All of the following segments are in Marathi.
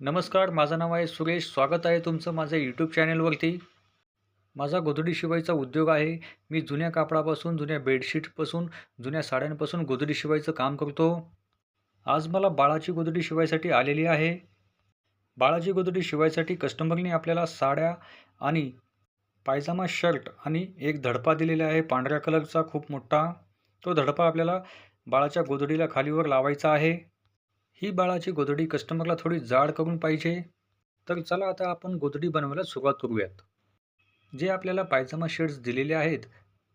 नमस्कार माझं नाव आहे सुरेश. स्वागत आहे तुमचं माझ्या यूट्यूब चॅनेलवरती माझा गोधडी शिवायचा उद्योग आहे. मी जुन्या कापडापासून जुन्या बेडशीटपासून जुन्या साड्यांपासून गोधडी शिवायचं काम करतो. आज मला बाळाची गोधडी शिवायसाठी आलेली आहे. बाळाची गोधडी शिवायसाठी कस्टमरने आपल्याला साड्या आणि पायजामा शर्ट आणि एक धडपा दिलेला आहे. पांढऱ्या कलरचा खूप मोठा तो धडपा आपल्याला बाळाच्या गोधडीला खालीवर लावायचा आहे. ही बाळाची गोधडी कस्टमरला थोडी जाड करून पाहिजे. तर चला आता आपण गोधडी बनवायला सुरुवात करूयात. जे आपल्याला पायजामा शेड्स दिलेले आहेत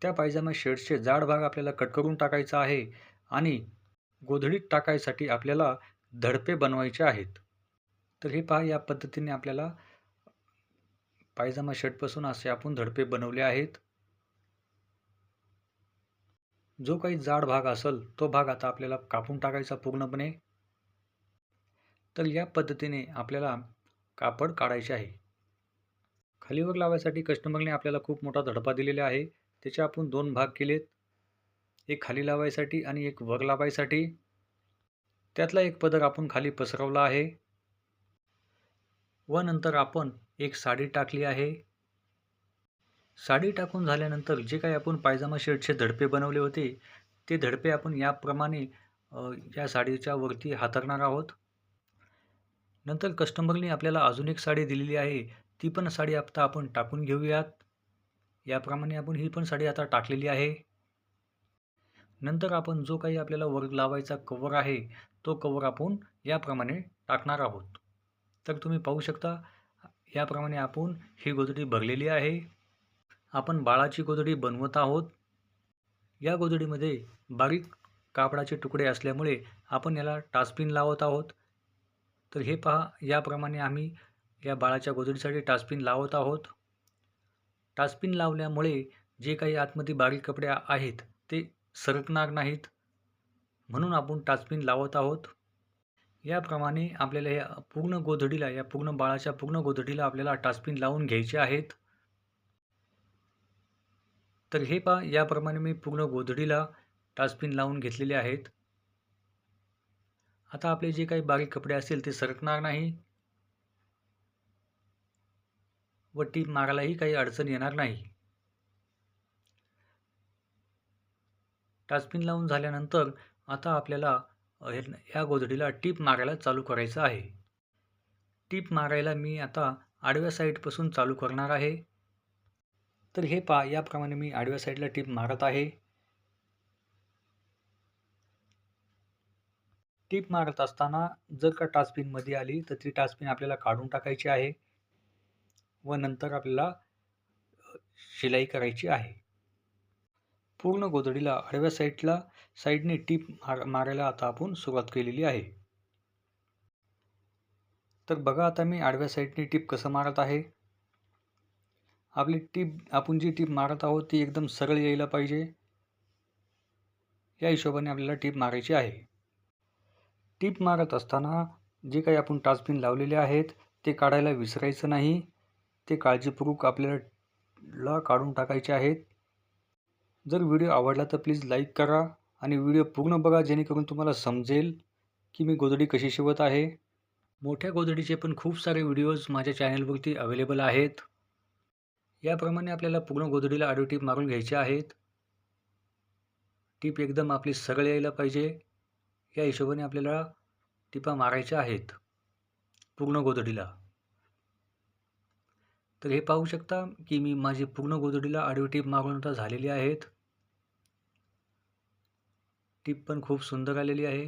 त्या पायजामा शेड्सचे जाड भाग आपल्याला कट करून टाकायचा आहे आणि गोधडीत टाकायसाठी आपल्याला धडपे बनवायचे आहेत. तर हे पहा या पद्धतीने आपल्याला पायजामा शर्टपासून असे आपण धडपे बनवले आहेत. जो काही जाड भाग असेल तो भाग आता आपल्याला कापून टाकायचा पूर्णपणे. तर या पद्धतीने आपल्याला कापड काढायचे आहे. खालीवर लावायसाठी कस्टमरने आपल्याला खूप मोठा धडपा दिलेला आहे. त्याचे आपण दोन भाग केलेत. एक खाली लावायसाठी आणि एक वर लावायसाठी. त्यातला एक पदर आपण खाली पसरवला आहे. व नंतर आपण एक साडी टाकली आहे. साडी टाकून झाल्यानंतर जे काही आपण पायजामा शर्टचे धडपे बनवले होते ते धडपे आपण याप्रमाणे या साडीच्या वरती हातरणार आहोत. नंतर कस्टमरने आपल्याला अजून एक साडी दिलेली आहे ती पण साडी आता आपण टाकून घेऊयात. याप्रमाणे आपण ही पण साडी आता टाकलेली आहे. नंतर आपण जो काही आपल्याला वर्ग लावायचा कवर आहे तो कवर आपण याप्रमाणे टाकणार आहोत. तर तुम्ही पाहू शकता याप्रमाणे आपण ही गोदडी भरलेली आहे. आपण बाळाची गोदडी बनवत आहोत. या गोदडीमध्ये बारीक कापडाचे तुकडे असल्यामुळे आपण याला टास्पिन लावत आहोत. तर हे पहा याप्रमाणे आम्ही या बाळाच्या गोधडीसाठी टास्पिन लावत आहोत. टास्पिन लावल्यामुळे जे काही आतमध्ये बारीक कपडे आहेत ते सरकणार नाहीत. म्हणून आपण टाचपिन लावत आहोत. याप्रमाणे आपल्याला या पूर्ण गोधडीला या पूर्ण बाळाच्या पूर्ण गोधडीला आपल्याला टाचपिन लावून घ्यायचे आहेत. तर हे पहा याप्रमाणे मी पूर्ण गोधडीला टाचपिन लावून घेतलेले आहेत. आता आपले जे काही बारीक कपडे असतील ते सरकणार नाही. व टीप मारायलाही काही अडचण येणार नाही. टाचपिन लावून झाल्यानंतर आता आपल्याला या गोधडीला टीप मारायला चालू करायचं आहे. टीप मारायला मी आता आडव्या साईडपासून चालू करणार आहे. तर हे पा याप्रमाणे मी आडव्या साईडला टीप मारत आहे. टीप मारत असताना जर का टास्पिनमध्ये आली तर ती टास्पिन आपल्याला काढून टाकायची आहे व नंतर आपल्याला शिलाई करायची आहे. पूर्ण गोधडीला आडव्या साईडला साईडने टीप मार मारायला आता आपण सुरुवात केलेली आहे. तर बघा आता मी आडव्या साईडने टीप कसं मारत आहे. आपली टीप आपण जी टीप मारत आहोत ती एकदम सरळ यायला पाहिजे. या हिशोबाने आपल्याला टीप मारायची आहे. टीप मारत असताना जे काही आपण टाचपिन लावलेले आहेत ते काढायला विसरायचं नाही. ते काळजीपूर्वक आपल्याला काढून टाकायचे आहेत. जर व्हिडिओ आवडला तर प्लीज लाईक करा आणि व्हिडिओ पूर्ण बघा जेणेकरून तुम्हाला समजेल की मी गोधडी कशी शिवत आहे. मोठ्या गोधडीचे पण खूप सारे व्हिडिओज माझ्या चॅनलवरती अवेलेबल आहेत. याप्रमाणे आपल्याला पूर्ण गोधडीला आडवी टीप मारून घ्यायचे आहेत. टीप एकदम आपली सरळ यायला पाहिजे. या हिशोबाने आपल्याला टिपा मारायच्या आहेत पूर्ण गोधडीला तर हे पाहू शकता की मी माझी पूर्ण गोधडीला आडवी टीप मारून आता झालेली आहेत. टीप पण खूप सुंदर आलेली आहे.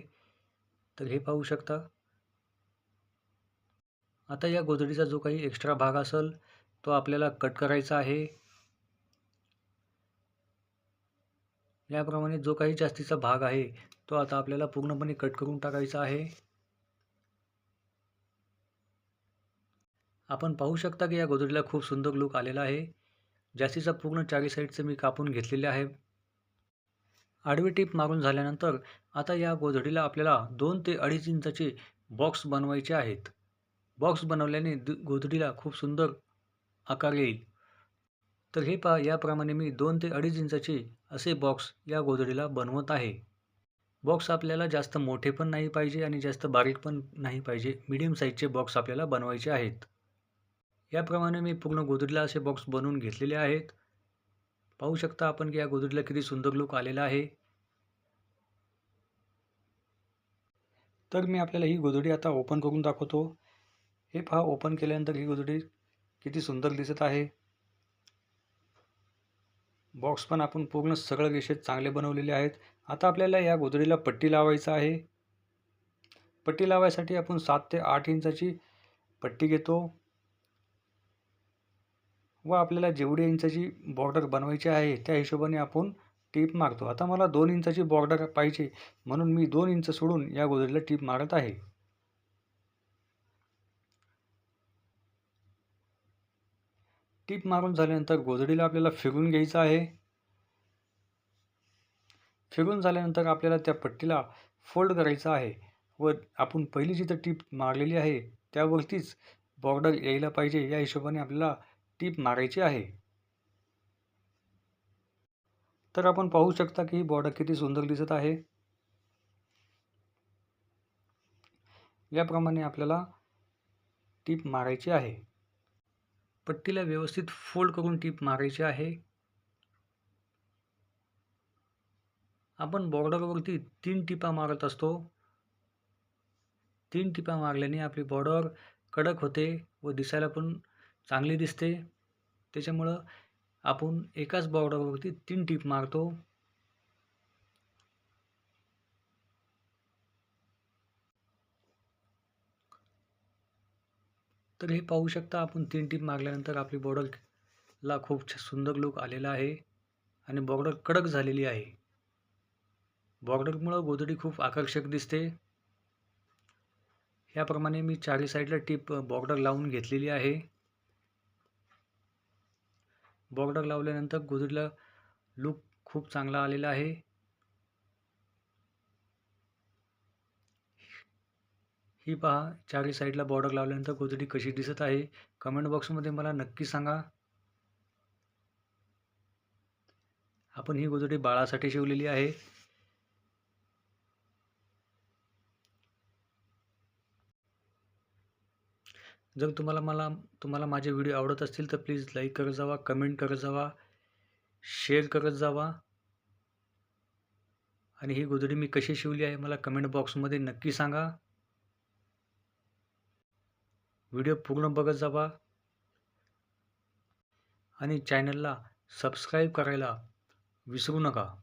तर हे पाहू शकता. आता या गोधडीचा जो काही एक्स्ट्रा भाग असेल तो आपल्याला कट करायचा आहे. याप्रमाणे जो काही जास्तीचा भाग आहे तो आता आपल्याला पूर्णपणे कट करून टाकायचा आहे. आपण पाहू शकता की या गोधडीला खूप सुंदर लुक आलेला आहे. जास्तीचा पूर्ण चारी साईडचं मी कापून घेतलेले आहे. आडवी टीप मारून झाल्यानंतर आता या गोधडीला आपल्याला दोन ते अडीच इंचाचे बॉक्स बनवायचे आहेत. बॉक्स बनवल्याने गोधडीला खूप सुंदर आकार येईल. तर हे पहा याप्रमाणे मी दोन ते अडीच इंचाचे असे बॉक्स या गोधडीला बनवत आहे. बॉक्स आपल्याला जास्त मोठे पण नाही पाहिजे आणि जास्त बारीक पण नाही पाहिजे. मीडियम साईजचे बॉक्स आपल्याला बनवायचे आहेत. याप्रमाणे मी पूर्ण गोधडीला असे बॉक्स बनवून घेतलेले आहेत. पाहू शकता आपण की या गोधडीला किती सुंदर लुक आलेला आहे. तर मी आपल्याला ही गोधडी आता ओपन करून दाखवतो. हे पहा ओपन केल्यानंतर ही गोधडी किती सुंदर दिसत आहे. बॉक्स पण आपण पूर्ण सगळं रेषेत चांगले बनवलेले आहेत. आता आपल्याला या गोदडीला पट्टी लावायचं आहे. पट्टी लावायसाठी आपण सात ते आठ इंचाची पट्टी घेतो. व आपल्याला जेवढी इंचाची बॉर्डर बनवायची आहे त्या हिशोबाने आपण टीप मारतो. आता मला दोन इंचाची बॉर्डर पाहिजे म्हणून मी दोन इंच सोडून या गोदडीला टीप मारत आहे. टीप मारून झाल्यानंतर गोधडीला आपल्याला फिरून घ्यायचं आहे. फिरून झाल्यानंतर आपल्याला त्या पट्टीला फोल्ड करायचं आहे व आपण पहिली जिथं टीप मारलेली आहे त्यावरतीच बॉर्डर यायला पाहिजे. या हिशोबाने आपल्याला टीप मारायची आहे. तर आपण पाहू शकता की ही बॉर्डर किती सुंदर दिसत आहे. याप्रमाणे आपल्याला टीप मारायची आहे. पट्टीला व्यवस्थित फोल्ड करून टीप मारायची आहे. आपण बॉर्डरवरती तीन टिपा मारत असतो. तीन टिपा मारल्याने आपली बॉर्डर कडक होते व दिसायला पण चांगली दिसते. त्याच्यामुळं आपण एकाच बॉर्डरवरती तीन टीप मारतो. तर हे पाहू शकता आपण तीन टीप मागल्यानंतर आपली बॉर्डरला खूप सुंदर लुक आलेला आहे आणि बॉर्डर कडक झालेली आहे. बॉर्डरमुळं गोधडी खूप आकर्षक दिसते. याप्रमाणे मी चारी साईडला टीप बॉर्डर लावून घेतलेली आहे. बॉर्डर लावल्यानंतर गोधडीला लुक खूप चांगला आलेला आहे. ही पहा चारी साईडला बॉर्डर लावल्यानंतर गोदडी कशी दिसत आहे? कमेंट बॉक्समध्ये मला नक्की सांगा. आपण ही गोदडी बाळासाठी शिवलेली आहे. जर तुम्हाला मला तुम्हाला माझे व्हिडिओ आवडत असतील तर प्लीज लाईक करत जावा कमेंट करत जावा शेअर करत जावा. आणि ही गोदडी मी कशी शिवली आहे मला कमेंट बॉक्समध्ये नक्की सांगा. व्हिडिओ पूर्ण बघत जावा आणि चॅनलला सबस्क्राईब करायला विसरू नका.